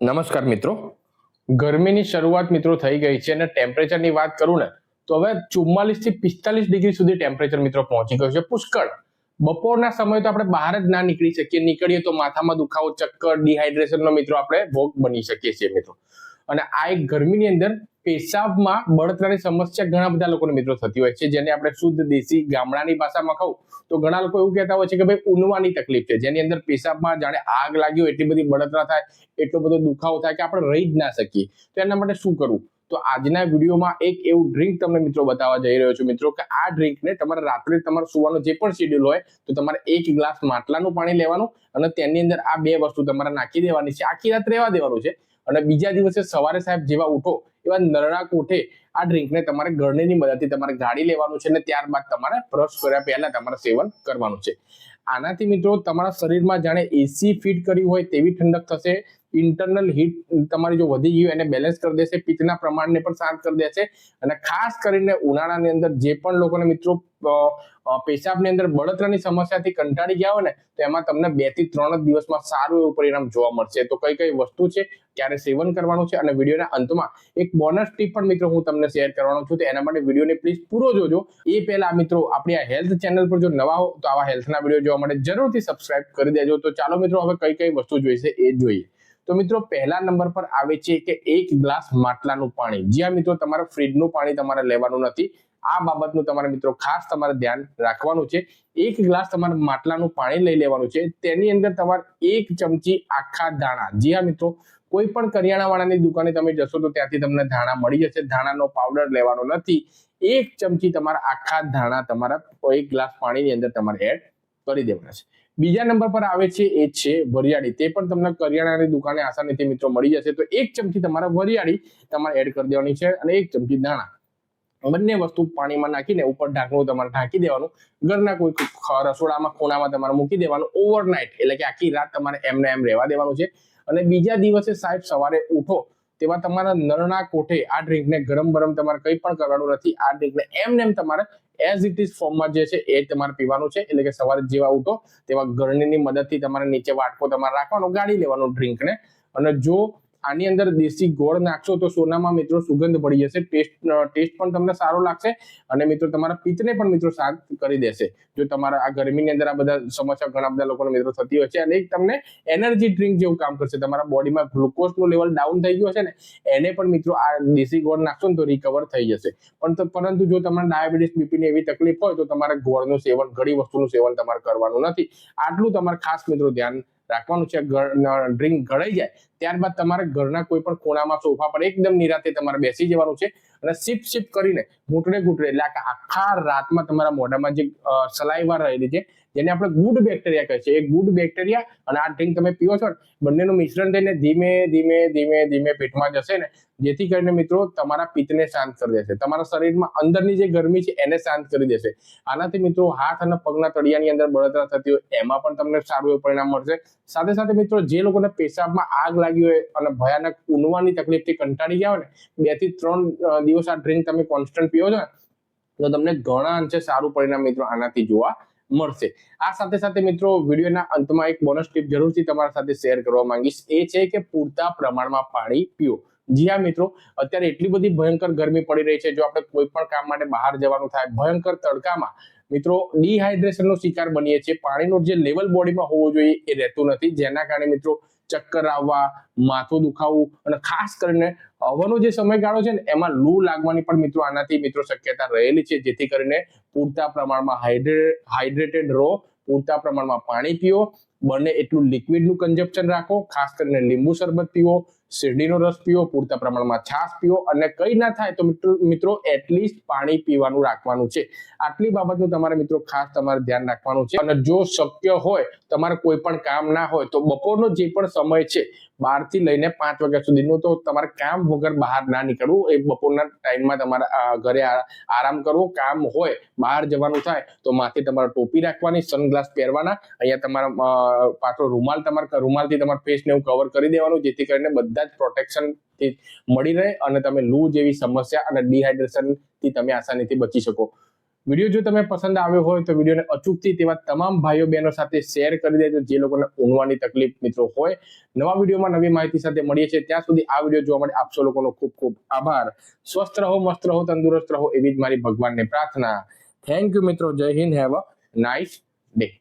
નમસ્કાર મિત્રો. ગરમીની શરૂઆત મિત્રો થઈ ગઈ છે અને ટેમ્પરેચરની વાત કરું ને, તો હવે ચુમ્માલીસથી પિસ્તાલીસ ડિગ્રી સુધી ટેમ્પરેચર મિત્રો પહોંચી ગયું છે. પુષ્કળ. બપોરના સમયે તો આપણે બહાર જ ના નીકળી શકીએ. નીકળીએ તો માથામાં દુખાવો, ચક્કર ડિહાઇડ્રેશનનો મિત્રો આપણે ભોગ બની શકીએ છીએ મિત્રો. અને આ એક ગરમીની અંદર પેશાબમાં બળતરાની સમસ્યા ઘણા બધા લોકોને મિત્રો થતી હોય છે. જેને આપણે શુદ્ધ દેશી ગામડાની ભાષામાં કહું, તો ઘણા લોકો એવું કહેતા હોય છે કે ભાઈ ઊનવાની તકલીફ છે. જેની અંદર પેશાબમાં જાણે આગ લાગી હોય, એટલી બધી બળતરા થાય, એટલો બધો દુખાવો થાય કે આપણે રહી જ ના શકીએ. તો એના માટે શું કરવું? તો આજના વિડીયોમાં એક એવું ડ્રિંક તમને મિત્રો બતાવવા જઈ રહ્યો છું મિત્રો કે આ ડ્રિંકને તમારે રાત્રે તમારે સુવાનો જે પણ શેડ્યુલ હોય, તો તમારે એક ગ્લાસ માટલાનું પાણી લેવાનું અને તેની અંદર આ બે વસ્તુ તમારે નાખી દેવાની છે. આખી રાત રહેવા દેવાનું છે. અને બીજા દિવસે સવારે સાહેબ જેવા ઉઠો, એવા નરણા કોઠે આ ડ્રિંકને તમારે ગળણીની મદદથી તમારે ગાળી લેવાનું છે અને ત્યારબાદ તમારે બ્રશ કર્યા પહેલા તમારે સેવન કરવાનું છે. આનાથી મિત્રો તમારા શરીરમાં જાણે એસી ફિટ કર્યું હોય તેવી ઠંડક થશે ઇન્ટરનલ હીટ તમારી જો વધી ગયું એને બેલેન્સ કરી દેશે, પિત્તના પ્રમાણને પણ શાંત કરી દેશે અને ખાસ કરીને ઉનાળાની અંદર જે પણ લોકોને મિત્રો પેશાબની અંદર બળતરાની સમસ્યાથી કંટાળી ગયા હોય ને, તો એમાં તમને બેથી ત્રણ દિવસમાં સારું એવું પરિણામ જોવા મળશે. તો કઈ કઈ વસ્તુ છે, ક્યારે સેવન કરવાનું છે અને વિડીયોના અંતમાં એક બોનસ ટીપ પણ મિત્રો હું તમને શેર કરવાનો છું, તો એના માટે વિડીયોને પ્લીઝ પૂરો જોજો. એ પહેલા મિત્રો આપણી આ હેલ્થ ચેનલ પર જો નવા હો, તો આવા હેલ્થના વીડિયો જોવા માટે જરૂરથી સબસ્ક્રાઇબ કરી દેજો. તો ચાલો મિત્રો હવે કઈ કઈ વસ્તુ જોઈશે એ જોઈએ. તો મિત્રો, પહેલા નંબર પર આવે છે કે એક ગ્લાસ માટલાનું પાણી. જ્યાં મિત્રો, તમારે ફ્રીજનું પાણી તમારે લેવાનું નથી. આ બાબતનું તમારે મિત્રો ખાસ તમારે ધ્યાન રાખવાનું છે. એક ગ્લાસ તમારે માટલાનું પાણી લઈ લેવાનું છે. તેની અંદર તમારે એક ચમચી આખા ધાણા. જી હા મિત્રો, કોઈ પણ કરિયાણાવાળાની દુકાને તમે જશો તો ત્યાંથી તમને ધાણા મળી જશે. ધાણાનો પાવડર લેવાનો નથી. એક ચમચી તમારા આખા ધાણા તમારા એક ગ્લાસ પાણીની અંદર તમારે એડ કરી દેવાના છે. બીજા નંબર પર આવે છે, એ છે વરિયાળી. તે પણ તમને કરિયાણાની દુકાને આસાનીથી મિત્રો મળી જશે. તો એક ચમચી તમારે વરિયાળી તમારે એડ કરી દેવાની છે અને એક ચમચી દાણા બંને વસ્તુ પાણીમાં નાખીને ઉપર ઢાંકણું તમારે ઢાંકી દેવાનું. ઘરના કોઈ રસોડામાં, ખૂણામાં તમારે મૂકી દેવાનું. ઓવરનાઇટ એટલે કે આખી રાત તમારે એમને એમ રહેવા દેવાનું છે. અને બીજા દિવસે સાહેબ સવારે ઉઠો તેવા તમારા નરણા કોઠે આ ડ્રિંકને ગરમ ગરમ તમારે કંઈ પણ કરવાનું નથી. આ ડ્રિંકને એમને એમ તમારે એઝ ઇટ ઇઝ ફોર્મમાં જે છે, એ તમારે પીવાનું છે. એટલે કે સવારે જેવા ઉઠો, તેવા ગરણીની મદદથી તમારે નીચે વાટકો તમારે રાખવાનો, ગાળી લેવાનું ડ્રિંકને અને જો આની અંદર દેશી ગોળ નાખશો તો સોનામાં મિત્રો સુગંધ પડી જશે. ટેસ્ટ ટેસ્ટ પણ તમને સારો લાગશે અને મિત્રો તમારા પિત્તને પણ મિત્રો શાંત કરી દેશે. જો તમારા આ ગરમીની અંદર આ બધા સમસ્યા ઘણા બધા લોકોને મિત્રો થતી હોય છે અને એક તમને એનર્જી ડ્રિંક જેવું કામ કરશે. તમારા બોડીમાં ગ્લુકોઝનું લેવલ ડાઉન થઈ ગયું છે ને, એને પણ મિત્રો આ દેશી ગોળ નાખશો ને તો રિકવર થઈ જશે. પણ પરંતુ જો તમારે ડાયાબિટીસ, બીપીની એવી તકલીફ હોય તો તમારે ગોળનું સેવન, ઘણી વસ્તુનું સેવન તમારે કરવાનું નથી. આટલું તમારે ખાસ મિત્રો ધ્યાન રાખવાનું છે ડ્રિંક ગળાઈ જાય, ત્યારબાદ તમારે ઘરના કોઈ પણ ખોણામાં સોફા પર એકદમ નિરાતે તમારે બેસી જવાનું છે અને સિપ સિપ કરીને ઘૂંટડે ઘૂંટડે એટલે આખા રાતમાં તમારા મોઢામાં જે સલાઈવા રહેલી છે જેને આપણે ગુડ બેક્ટેરિયા કહે છે. એ ગુડ બેક્ટેરિયા અને આ ડ્રિંક તમે પીઓ છો બંનેનું મિશ્રણ થઈને ધીમે ધીમે ધીમે ધીમે પેટમાં જશે ને, જેથી કરીને મિત્રો તમારા પિત્તને શાંત કરી દેશે. તમારા શરીરમાં અંદરની જે ગરમી છે એને શાંત કરી દેશે. આનાથી મિત્રો હાથ અને પગના તળિયાની અંદર બળતરા થતી હોય, એમાં પણ તમને સારું એવું પરિણામ મળશે. સાથે સાથે મિત્રો જે લોકોને પેશાબમાં આગ લાગી હોય અને ભયાનક ઉનવાની તકલીફથી કંટાળી ગયા હોય ને, બેથી ત્રણ દિવસ આ ડ્રિંક તમે કોન્સ્ટન્ટ પીઓ છો ને, તો તમને ઘણા અંશે સારું પરિણામ મિત્રો આનાથી જોવા મળશે. આ સાથે સાથે મિત્રો, વિડીયોના અંતમાં એક બોનસ ટીપ જરૂરથી તમારા સાથે શેર કરવા માંગીશ. એ છે કે પૂરતા પ્રમાણમાં પાણી પીઓ. જી હા, મિત્રો, અત્યારે એટલી બધી ભયંકર ગરમી પડી રહી છે, જો આપણે કોઈ પણ કામ માટે બહાર જવાનું થાય, ભયંકર તડકામાં, મિત્રો ડિહાઇડ્રેશનનો શિકાર બનીએ છીએ. પાણીનું જે લેવલ બોડીમાં હોવું જોઈએ એ રહેતું નથી. જેના કારણે, મિત્રો ચક્કર આવવા, માથું દુખાવું અને ખાસ કરીને હવાનો જે સમયગાળો છે ને, એમાં લૂ લાગવાની પણ મિત્રો આનાથી મિત્રો શક્યતા રહેલી છે. જેથી કરીને પૂરતા પ્રમાણમાં હાઇડ્રેટ હાઇડ્રેટેડ રહો, પૂરતા પ્રમાણમાં પાણી પીઓ, બને એટલું લિક્વિડનું કન્ઝપ્શન રાખો, ખાસ કરીને લીંબુ શરબત પીવો શેરડીનો રસ પીવો, પૂરતા પ્રમાણમાં છાશ પીવો અને કઈ ના થાય તો મિત્રો મિત્રો એટલીસ્ટ પાણી પીવાનું રાખવાનું છે. આટલી બાબતનું તમારે મિત્રો ખાસ તમારે ધ્યાન રાખવાનું છે. અને જો શક્ય હોય, તમારે કોઈ પણ કામ ના હોય, તો બપોરનો જે પણ સમય છે બારથી લઈને પાંચ વાગ્યા સુધીનું તો તમારે કામ વગર બહાર ના નીકળવું. એ બપોરના ટાઈમમાં તમારે ઘરે આરામ કરવો. કામ હોય, બહાર જવાનું થાય, તો માથે તમારે ટોપી રાખવાની, સનગ્લાસ પહેરવાના. અહીંયા તમારા પાછો રૂમાલ તમારે રૂમાલથી તમારા ફેસને એવું કવર કરી દેવાનું, જેથી કરીને બધા જ પ્રોટેક્શન મળી રહે અને તમે લૂ જેવી સમસ્યા અને ડિહાઇડ્રેશનથી તમે આસાનીથી બચી શકો. વીડિયો જો તમે પસંદ આવ્યો હોય તો વિડીયોને અચૂકથી તેવા તમામ ભાઈઓ બહેનો સાથે શેર કરી દેજો જે લોકોને ઊંઘવાની તકલીફ મિત્રો હોય. નવા વિડીયોમાં નવી માહિતી સાથે મળીએ છીએ. ત્યાં સુધી આ વીડિયો જોવા માટે આપશો લોકોનો ખૂબ ખૂબ આભાર. સ્વસ્થ રહો, મસ્ત રહો, તંદુરસ્ત રહો એવી જ મારી ભગવાનને પ્રાર્થના. થેન્ક યુ મિત્રો. જય Hind. Have a nice day